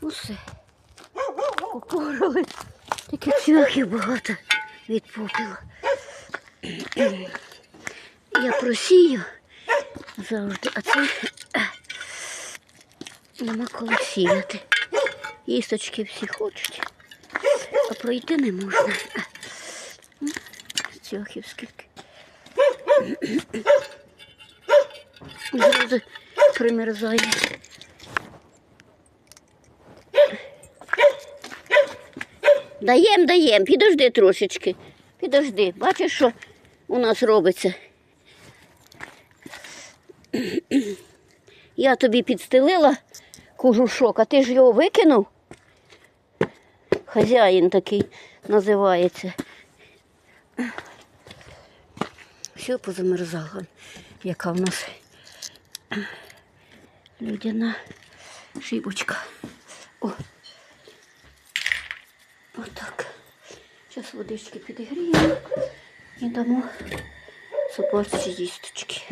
Усе. Попорали. Такі цвяхів багато від попілу. Я просію завжди, а це нема коли сіяти. Їсточки всі хочуть, а пройти не можна. Цвяхів скільки. Зразу примерзає. Даєм, даєм, підожди трошечки. Підожди. Бачиш, що у нас робиться? Я тобі підстелила кожушок, а ти ж його викинув. Хазяїн такий називається. Все позамерзало, яка в нас людяна шибочка. Отак. Зараз водички підігріємо і дамо собачці їсточки.